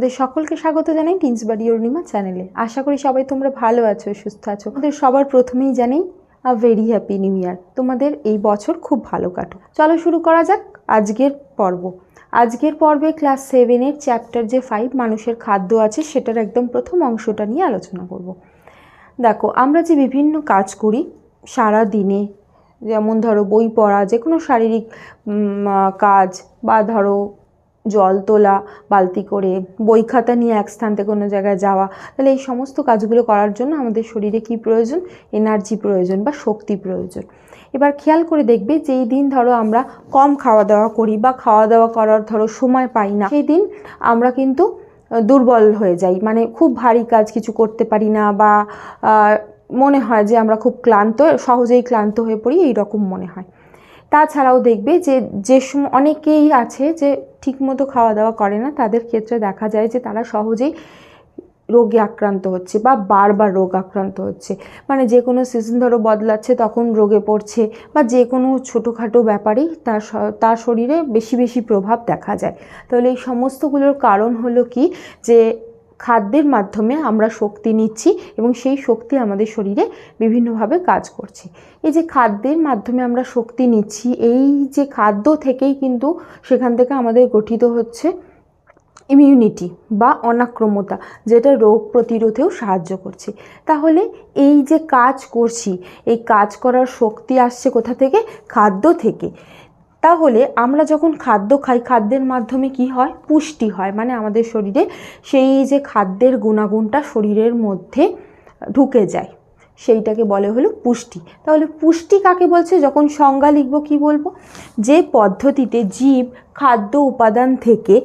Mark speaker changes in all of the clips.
Speaker 1: তোমাদের সকলকে স্বাগত জানাই টিন্স বাড়ি অরুণিমা চ্যানেলে আশা করি সবাই তোমরা ভালো আছো, সুস্থ আছো। তোমাদের সবার প্রথমেই জানাই a very happy new year তোমাদের এই বছর খুব ভালো কাটো চলো শুরু করা যাক আজকের পর্ব। আজকের পর্বে ক্লাস সেভেনের চ্যাপ্টার যে ফাইভ মানুষের খাদ্য আছে, সেটার একদম প্রথম অংশটা নিয়ে আলোচনা করব। দেখো, আমরা যে বিভিন্ন কাজ করি সারা দিনে, যেমন ধরো বই পড়া যে কোনো শারীরিক কাজ বা ধরো জল তোলা, বালতি করে, বই খাতা নিয়ে এক স্থান থেকে অন্য জায়গায় যাওয়া, তাহলে এই সমস্ত কাজগুলো করার জন্য আমাদের শরীরে কি প্রয়োজন? এনার্জি প্রয়োজন বা শক্তি প্রয়োজন। এবার খেয়াল করে দেখবে যেই দিন ধরো আমরা কম খাওয়া দাওয়া করি বা খাওয়া দাওয়া করার ধরো সময় পাই না। সেই দিন আমরা কিন্তু দুর্বল হয়ে যাই। মানে খুব ভারী কাজ কিছু করতে পারি না বা মনে হয় যে আমরা খুব ক্লান্ত, সহজেই ক্লান্ত হয়ে পড়ি এই রকম মনে হয়। তাছাড়াও দেখবে যে যে অনেকেই আছে যে ঠিকমতো খাওয়া দাওয়া করে না, তাদের ক্ষেত্রে দেখা যায় যে তারা সহজেই রোগে আক্রান্ত হচ্ছে বা বারবার রোগ আক্রান্ত হচ্ছে। মানে যে কোনো সিজন ধরো বদলাচ্ছে তখন রোগে পড়ছে বা যে কোনো ছোটোখাটো ব্যাপারেই তার তার শরীরে বেশি বেশি প্রভাব দেখা যায়। তাহলে এই সমস্তগুলোর কারণ হলো কি? যে খাদ্যের মাধ্যমে আমরা শক্তি নিচ্ছি এবং সেই শক্তি আমাদের শরীরে বিভিন্নভাবে কাজ করছে। এই যে খাদ্যের মাধ্যমে আমরা শক্তি নিচ্ছি, এই যে খাদ্য থেকেই কিন্তু সেখান থেকে আমাদের গঠিত হচ্ছে ইমিউনিটি বা অনাক্রমতা, যেটা রোগ প্রতিরোধেও সাহায্য করছে। তাহলে এই যে কাজ করছি, এই কাজ করার শক্তি আসছে কোথা থেকে? খাদ্য থেকে। তাহলে আমরা যখন খাদ্য খাই, খাদ্যের মাধ্যমে কি হয়? পুষ্টি হয়। মানে আমাদের শরীরে সেই যে খাদ্যের গুণাগুণটা শরীরের মধ্যে ঢুকে যায়, সেইটাকে বলে হলো পুষ্টি। তাহলে পুষ্টি কাকে বলছে? যখন সংজ্ঞা লিখব কি বলব? যে পদ্ধতিতে জীব খাদ্য উপাদান থেকে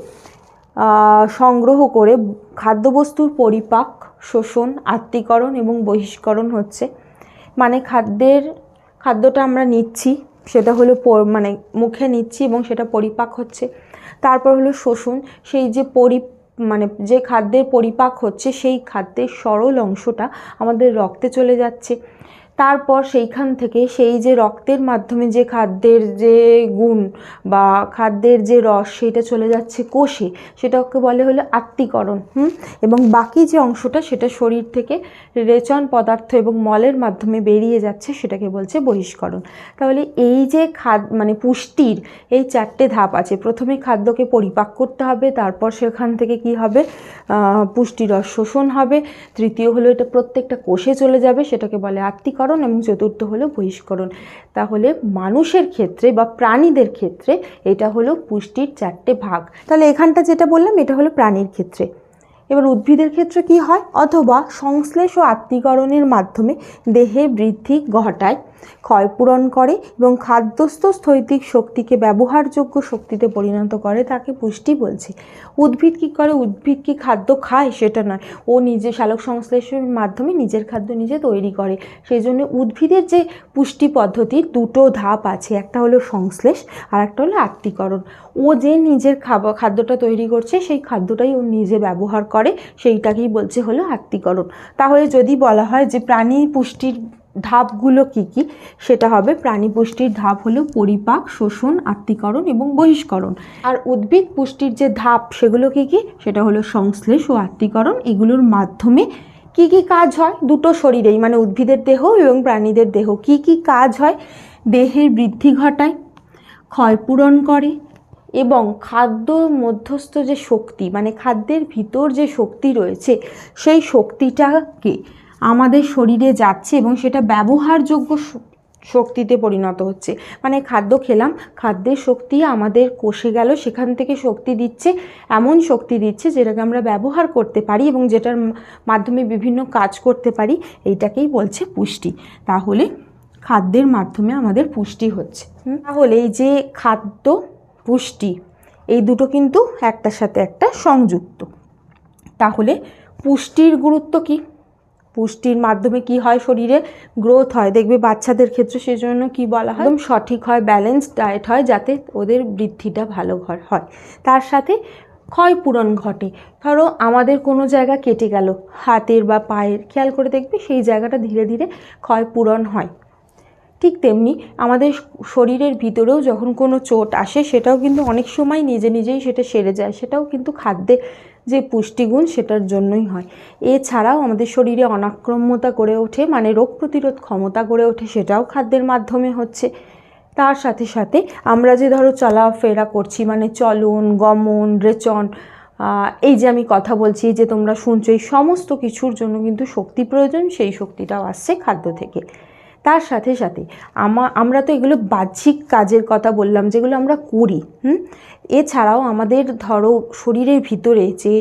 Speaker 1: সংগ্রহ করে খাদ্যবস্তুর পরিপাক, শোষণ, আত্তীকরণ এবং বহিষ্করণ হচ্ছে। মানে খাদ্যের, খাদ্যটা আমরা নিচ্ছি সেটা হলো মানে মুখে নিচ্ছি এবং সেটা পরিপাক হচ্ছে। তারপর হলো শোষণ সেই যে পরি মানে যে খাদ্যের পরিপাক হচ্ছে, সেই খাদ্যের সরল অংশটা আমাদের রক্তে চলে যাচ্ছে। তারপর সেইখান থেকে সেই যে রক্তের মাধ্যমে যে খাদ্যের যে গুণ বা খাদ্যের যে রস সেটা চলে যাচ্ছে কোষে, সেটাকে বলে হলো আত্তীকরণ, হুম? এবং বাকি যে অংশটা সেটা শরীর থেকে রেচন পদার্থ এবং মলের মাধ্যমে বেরিয়ে যাচ্ছে সেটাকে বলছে বহিষ্করণ। তাহলে এই যে খাদ মানে পুষ্টির এই চারটে ধাপ আছে, প্রথমে খাদ্যকে পরিপাক করতে হবে, তারপর সেখান থেকে কি হবে? পুষ্টিরস শোষণ হবে, তৃতীয় হলো এটা প্রত্যেকটা কোষে চলে যাবে, সেটাকে বলে আত্তীকরণ এবং চতুর্থ হলো বহিষ্করণ। তাহলে মানুষের ক্ষেত্রে বা প্রাণীদের ক্ষেত্রে এটা হলো পুষ্টির চারটে ভাগ। তাহলে এখানটা যেটা বললাম, এটা হলো প্রাণীর ক্ষেত্রে। এবার উদ্ভিদের ক্ষেত্রে কি হয়? অথবা সংশ্লেষ ও আত্মীকরণের মাধ্যমে দেহে বৃদ্ধি ঘটায়। ক্ষয়পূরণ করে এবং খাদ্যস্থ স্থৈতিক শক্তিকে ব্যবহারযোগ্য শক্তিতে পরিণত করে তাকে পুষ্টি বলছে। উদ্ভিদ কী করে? উদ্ভিদ কি খাদ্য খায়? সেটা নয়। ও নিজে শালক সংশ্লেষের মাধ্যমে নিজের খাদ্য নিজে তৈরি করে। সেই জন্য উদ্ভিদের যে পুষ্টি পদ্ধতি দুটো ধাপ আছে। একটা হলো সংশ্লেষ, আর একটা হলো আত্মীকরণ। ও যে নিজের খাবার খাদ্যটা তৈরি করছে, সেই খাদ্যটাই ও নিজে ব্যবহার করে, সেইটাকেই বলছে হলো আত্মীকরণ। তাহলে যদি বলা হয় যে প্রাণী পুষ্টির ধাপগুলো কি কি? সেটা হবে প্রাণী পুষ্টির ধাপ হলো পরিপাক, শোষণ, আত্মীকরণ এবং বহিষ্করণ। আর উদ্ভিদ পুষ্টির যে ধাপ, সেগুলো কি কি? সেটা হলো সংশ্লেষ ও আত্মীকরণ। এগুলোর মাধ্যমে কি কি কাজ হয়? দুটো শরীরেই মানে উদ্ভিদের দেহ এবং প্রাণীদের দেহ। কি কি কাজ হয়? দেহের বৃদ্ধি ঘটায় ক্ষয়পূরণ করে এবং খাদ্য মধ্যস্থ যে শক্তি মানে খাদ্যের ভিতর যে শক্তি রয়েছে, সেই শক্তিটাকে আমাদের শরীরে যাচ্ছে এবং সেটা ব্যবহারযোগ্য শক্তিতে পরিণত হচ্ছে। মানে খাদ্য খেলাম, খাদ্যের শক্তি আমাদের কোষে গেল, সেখান থেকে শক্তি দিচ্ছে, এমন শক্তি দিচ্ছে যেটাকে আমরা ব্যবহার করতে পারি এবং যেটার মাধ্যমে বিভিন্ন কাজ করতে পারি, এইটাকেই বলছে পুষ্টি। তাহলে খাদ্যের মাধ্যমে আমাদের পুষ্টি হচ্ছে। তাহলে এই যে খাদ্য, পুষ্টি, এই দুটো কিন্তু একটার সাথে একটা সংযুক্ত। তাহলে পুষ্টির গুরুত্ব কি? পুষ্টির মাধ্যমে কি হয়? শরীরে গ্রোথ হয়। দেখবে বাচ্চাদের ক্ষেত্রে সেজন্য কি বলা হয়? একদম সঠিক হয় ব্যালেন্সড ডায়েট হয়, যাতে ওদের বৃদ্ধিটা ভালো ঘর হয়। তার সাথে ক্ষয়পূরণ ঘটে। ধরো আমাদের কোনো জায়গা কেটে গেল, হাতের বা পায়ের, খেয়াল করে দেখবে সেই জায়গাটা ধীরে ধীরে ক্ষয়পূরণ হয়। ঠিক তেমনি আমাদের শরীরের ভিতরেও যখন কোনো চোট আসে, সেটাও কিন্তু অনেক সময় নিজে নিজেই সেটা সেরে যায়। সেটাও কিন্তু খাদ্যে যে পুষ্টিগুণ সেটার জন্যই হয়। এছাড়াও আমাদের শরীরে অনাক্রম্যতা গড়ে ওঠে মানে রোগ প্রতিরোধ ক্ষমতা গড়ে ওঠে, সেটাও খাদ্যের মাধ্যমে হচ্ছে। তার সাথে সাথে আমরা যে ধরো চলাফেরা করছি মানে চলন, গমন, রেচন এই যে আমি কথা বলছি যে তোমরা শুনছো, এই সমস্ত কিছুর জন্য কিন্তু শক্তি প্রয়োজন, সেই শক্তিটাও আসছে খাদ্য থেকে। তার সাথে সাথে আমা, আমরা তো এগুলো বাহ্যিক কাজের কথা বললাম, যেগুলো আমরা করি, হুম? এছাড়াও আমাদের ধরো শরীরের ভিতরে যে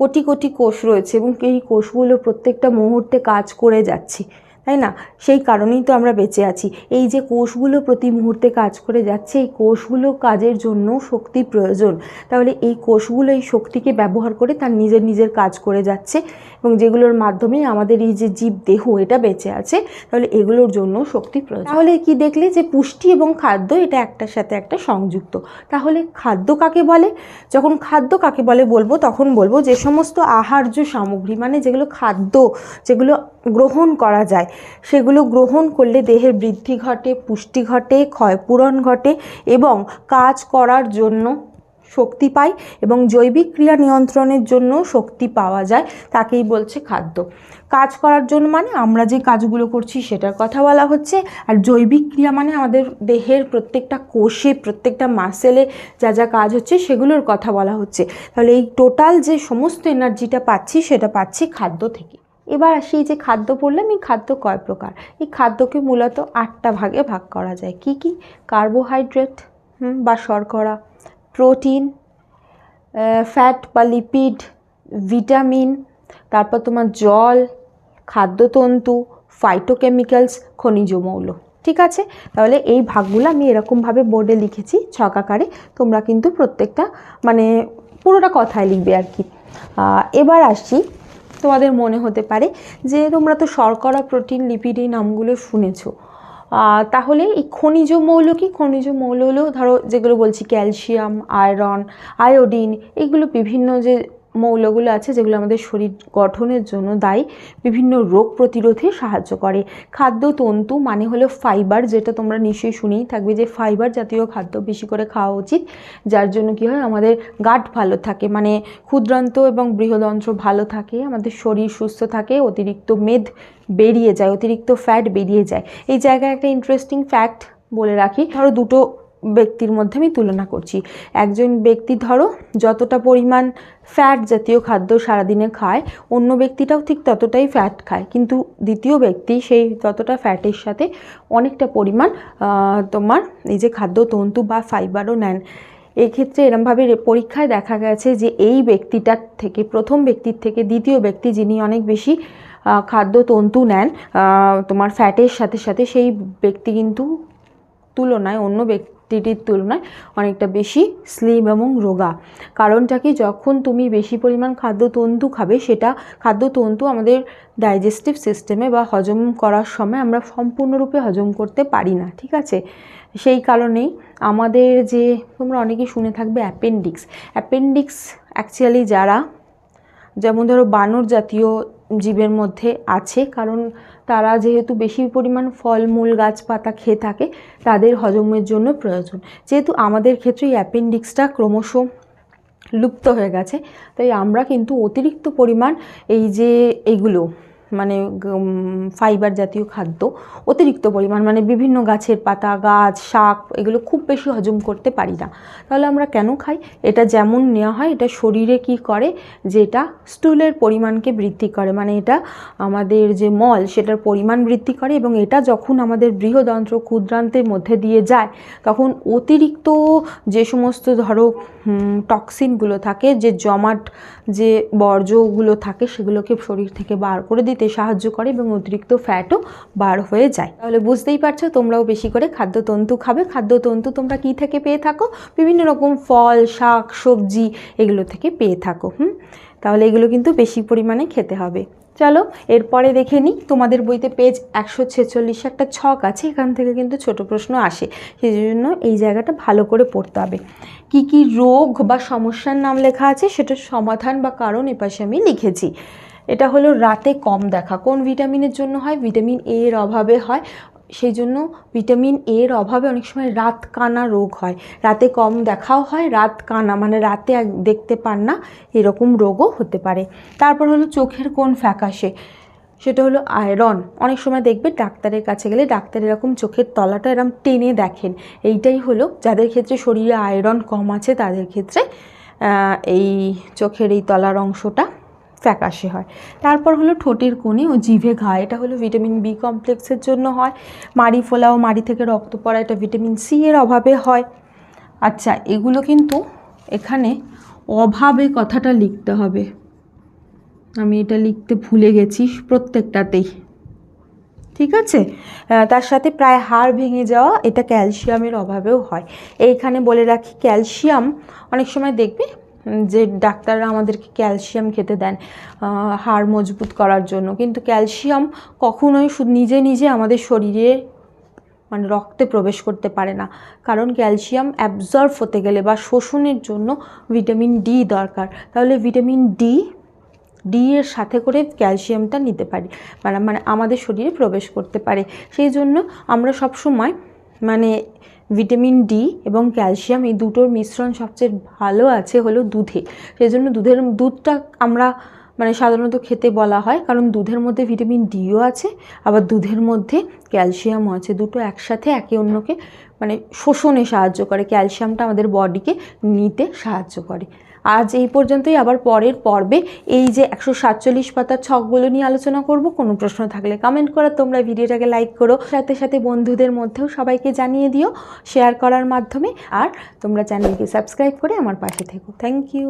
Speaker 1: কোটি কোটি কোষ রয়েছে এবং এই কোষগুলো প্রত্যেকটা মুহূর্তে কাজ করে যাচ্ছে তাই না? সেই কারণেই তো আমরা বেঁচে আছি। এই যে কোষগুলো প্রতি মুহূর্তে কাজ করে যাচ্ছে, এই কোষগুলো কাজের জন্য শক্তি প্রয়োজন। তাহলে এই কোষগুলো এই শক্তিকে ব্যবহার করে তার নিজের নিজের কাজ করে যাচ্ছে এবং যেগুলোর মাধ্যমে আমাদের এই যে জীব দেহ, এটা বেঁচে আছে, তাহলে এগুলোর জন্য শক্তি প্রয়োজন। তাহলে কি দেখলে যে পুষ্টি এবং খাদ্য এটা একটার সাথে একটা সংযুক্ত। তাহলে খাদ্য কাকে বলে? যখন খাদ্য কাকে বলে বলব, তখন বলব যে সমস্ত আহার্য সামগ্রী মানে যেগুলো খাদ্য, যেগুলো গ্রহণ করা যায়। সেগুলো গ্রহণ করলে দেহের বৃদ্ধি ঘটে, পুষ্টি ঘটে ক্ষয়পূরণ ঘটে এবং কাজ করার জন্য শক্তি পাই এবং জৈবিক ক্রিয়া নিয়ন্ত্রণের জন্য শক্তি পাওয়া যায়, তাকেই বলছে খাদ্য। কাজ করার জন্য মানে আমরা যে কাজগুলো করছি সেটার কথা বলা হচ্ছে। আর জৈবিক ক্রিয়া মানে আমাদের দেহের প্রত্যেকটা কোষে, প্রত্যেকটা মাসেলে যা যা কাজ হচ্ছে সেগুলোর কথা বলা হচ্ছে। তাহলে এই টোটাল যে সমস্ত এনার্জিটা পাচ্ছি, সেটা পাচ্ছি খাদ্য থেকে। এবার আসি যে খাদ্য বললাম, এই খাদ্য কয় প্রকার? এই খাদ্যকে মূলত আটটা ভাগে ভাগ করা যায়। কি কি? কার্বোহাইড্রেট বা শর্করা, প্রোটিন ফ্যাট বা লিপিড, ভিটামিন, তারপর তোমার জল, খাদ্যতন্তু ফাইটোকেমিক্যালস খনিজ মৌল। ঠিক আছে? তাহলে এই ভাগগুলো আমি এরকমভাবে বোর্ডে লিখেছি ছকাকারে তোমরা কিন্তু প্রত্যেকটা মানে পুরোটা কথায় লিখবে আর কি। এবার আসছি তোমাদের মনে হতে পারে যে তোমরা তো শর্করা, প্রোটিন লিপিড এই নামগুলো শুনেছো। তাহলে এই খনিজ মৌল কি? খনিজ মৌল হলো ধরো যেগুলো বলছি, ক্যালসিয়াম, আয়রন, আয়োডিন, এগুলো বিভিন্ন যে মৌলগুলো আছে যেগুলো আমাদের শরীর গঠনের জন্য দায়ী, বিভিন্ন রোগ প্রতিরোধে সাহায্য করে। খাদ্য তন্তু মানে হলো ফাইবার যেটা তোমরা নিশ্চয়ই শুনেই থাকবে যে ফাইবার জাতীয় খাদ্য বেশি করে খাওয়া উচিত, যার জন্য কি হয় আমাদের গাট ভালো থাকে মানে ক্ষুদ্রান্ত এবং বৃহদন্ত্র ভালো থাকে, আমাদের শরীর সুস্থ থাকে, অতিরিক্ত মেদ বেরিয়ে যায়, অতিরিক্ত ফ্যাট বেরিয়ে যায়। এই জায়গায় একটা ইন্টারেস্টিং ফ্যাক্ট বলে রাখি, ধরো দুটো ব্যক্তির মধ্যে আমি তুলনা করছি। একজন ব্যক্তি ধরো, যতটা পরিমাণ ফ্যাট জাতীয় খাদ্য সারাদিনে খায়, অন্য ব্যক্তিটাও ঠিক ততটাই ফ্যাট খায়। কিন্তু দ্বিতীয় ব্যক্তি সেই ততটা ফ্যাটের সাথে অনেকটা পরিমাণ তোমার এই যে খাদ্য, তন্তু বা ফাইবারও নেন। এক্ষেত্রে এরমভাবে পরীক্ষায় দেখা গেছে যে এই ব্যক্তিটার থেকে, প্রথম ব্যক্তির থেকে দ্বিতীয় ব্যক্তি যিনি অনেক বেশি খাদ্য, তন্তু নেন তোমার ফ্যাটের সাথে সাথে সেই ব্যক্তি কিন্তু তুলনায় অন্য ব্যক্তিটির তুলনায় অনেকটা বেশি স্লিম এবং রোগা। কারণটা কি? যখন তুমি বেশি পরিমাণ খাদ্যতন্তু খাবে, সেটা খাদ্যতন্তু আমাদের ডাইজেস্টিভ সিস্টেমে বা হজম করার সময় আমরা সম্পূর্ণরূপে হজম করতে পারি না, ঠিক আছে? সেই কারণেই আমাদের যে, তোমরা অনেকেই শুনে থাকবে অ্যাপেন্ডিক্স অ্যাপেন্ডিক্স অ্যাকচুয়ালি যারা, যেমন ধরো বানর জাতীয় জীবের মধ্যে আছে, কারণ তারা যেহেতু বেশি পরিমাণ ফলমূল গাছপাতা খেয়ে থাকে, তাদের হজমের জন্য প্রয়োজন। যেহেতু আমাদের ক্ষেত্রে অ্যাপেন্ডিক্সটা ক্রমশ লুপ্ত হয়ে গেছে, তাই আমরা কিন্তু অতিরিক্ত পরিমাণ এই যে এইগুলো মানে ফাইবার জাতীয় খাদ্য অতিরিক্ত পরিমাণ মানে বিভিন্ন গাছের পাতা, গাছ, শাক, এগুলো খুব বেশি হজম করতে পারি না। তাহলে আমরা কেন খাই? এটা যেমন নেওয়া হয়, এটা শরীরে কি করে? যে এটা স্টুলের পরিমাণকে বৃদ্ধি করে মানে এটা আমাদের যে মল, সেটার পরিমাণ বৃদ্ধি করে এবং এটা যখন আমাদের বৃহদন্ত্র ক্ষুদ্রান্তের মধ্যে দিয়ে যায়, তখন অতিরিক্ত যে সমস্ত ধরো টক্সিনগুলো থাকে, যে জমাট, যে বর্জ্যগুলো থাকে, সেগুলোকে শরীর থেকে বার করে দিতে সাহায্য করে এবং অতিরিক্ত ফ্যাটও বার হয়ে যায়। তাহলে বুঝতেই পারছ, তোমরাও বেশি করে খাদ্যতন্তু খাবে। খাদ্যতন্তু তোমরা কী থেকে পেয়ে থাকো? বিভিন্ন রকম ফল, শাক, সবজি এগুলো থেকে পেয়ে থাকো, হুম? তাহলে এগুলো কিন্তু বেশি পরিমাণে খেতে হবে। চলো, এরপরে দেখে নিই। তোমাদের বইতে পেজ একশো ছেচল্লিশ একটা ছক আছে, এখান থেকে কিন্তু ছোট প্রশ্ন আসে। সেই জন্য এই জায়গাটা ভালো করে পড়তে হবে। কি কি রোগ বা সমস্যার নাম লেখা আছে, সেটার সমাধান বা কারণ এপাশে আমি লিখেছি। এটা হলো রাতে কম দেখা। কোন ভিটামিনের জন্য হয়? ভিটামিন এ এর অভাবে হয়। সেই জন্য ভিটামিন এ এর অভাবে অনেক সময় রাত কানা রোগ হয়। রাতে কম দেখাও হয়, রাত কানা মানে রাতে দেখতে পান না, এরকম রোগও হতে পারে। তারপর হলো চোখের কোন ফ্যাকাশে, সেটা হলো আয়রন। অনেক সময় দেখবে ডাক্তারের কাছে গেলে ডাক্তার এরকম চোখের তলাটা এরকম টেনে দেখেন। এইটাই হলো যাদের ক্ষেত্রে শরীরে আয়রন কম আছে, তাদের ক্ষেত্রে এই চোখের এই তলার অংশটা ফ্যাকাশে হয়। তারপর হলো ঠোঁটের কোণে ও জিভে ঘা, এটা হলো ভিটামিন বি কমপ্লেক্সের জন্য হয়। মাড়ি ফোলা ও মাড়ি থেকে রক্ত পড়া, এটা ভিটামিন সি এর অভাবে হয়। আচ্ছা এগুলো কিন্তু এখানে অভাবে কথাটা লিখতে হবে। আমি এটা লিখতে ভুলে গেছি প্রত্যেকটাতেই। ঠিক আছে? তার সাথে প্রায় হাড় ভেঙে যাওয়া, এটা ক্যালসিয়ামের অভাবেও হয়। এইখানে বলে রাখি, ক্যালসিয়াম অনেক সময় দেখবে যে ডাক্তাররা আমাদেরকে ক্যালসিয়াম খেতে দেন হাড় মজবুত করার জন্য। কিন্তু ক্যালসিয়াম কখনোই নিজে নিজে আমাদের শরীরে মানে রক্তে প্রবেশ করতে পারে না। কারণ ক্যালসিয়াম অ্যাবজর্ব হতে গেলে বা শোষণের জন্য ভিটামিন ডি দরকার। তাহলে ভিটামিন ডি ডি এর সাথে করে ক্যালসিয়ামটা নিতে পারি। মানে মানে আমাদের শরীরে প্রবেশ করতে পারে। সেই জন্য আমরা সব সময় মানে ভিটামিন ডি এবং ক্যালসিয়াম এই দুটোর মিশ্রণ সবচেয়ে ভালো আছে হলো দুধে। সেই জন্য দুধের দুধটা আমরা মানে সাধারণত খেতে বলা হয়, কারণ দুধের মধ্যে ভিটামিন ডিও আছে, আবার দুধের মধ্যে ক্যালসিয়ামও আছে। দুটো একসাথে একে অন্যকে মানে শোষণে সাহায্য করে, ক্যালসিয়ামটা আমাদের বডিকে নিতে সাহায্য করে। আজ এই পর্যন্তই। আবার পরের পর্বে এই যে একশো সাতচল্লিশ পাতার ছকগুলো নিয়ে আলোচনা করব, কোনো প্রশ্ন থাকলে কমেন্ট করো, তোমরা ভিডিওটাকে লাইক করো। সাথে সাথে বন্ধুদের মধ্যেও সবাইকে জানিয়ে দিও শেয়ার করার মাধ্যমে। আর তোমরা চ্যানেলকে সাবস্ক্রাইব করে আমার পাশে থেকো। Thank you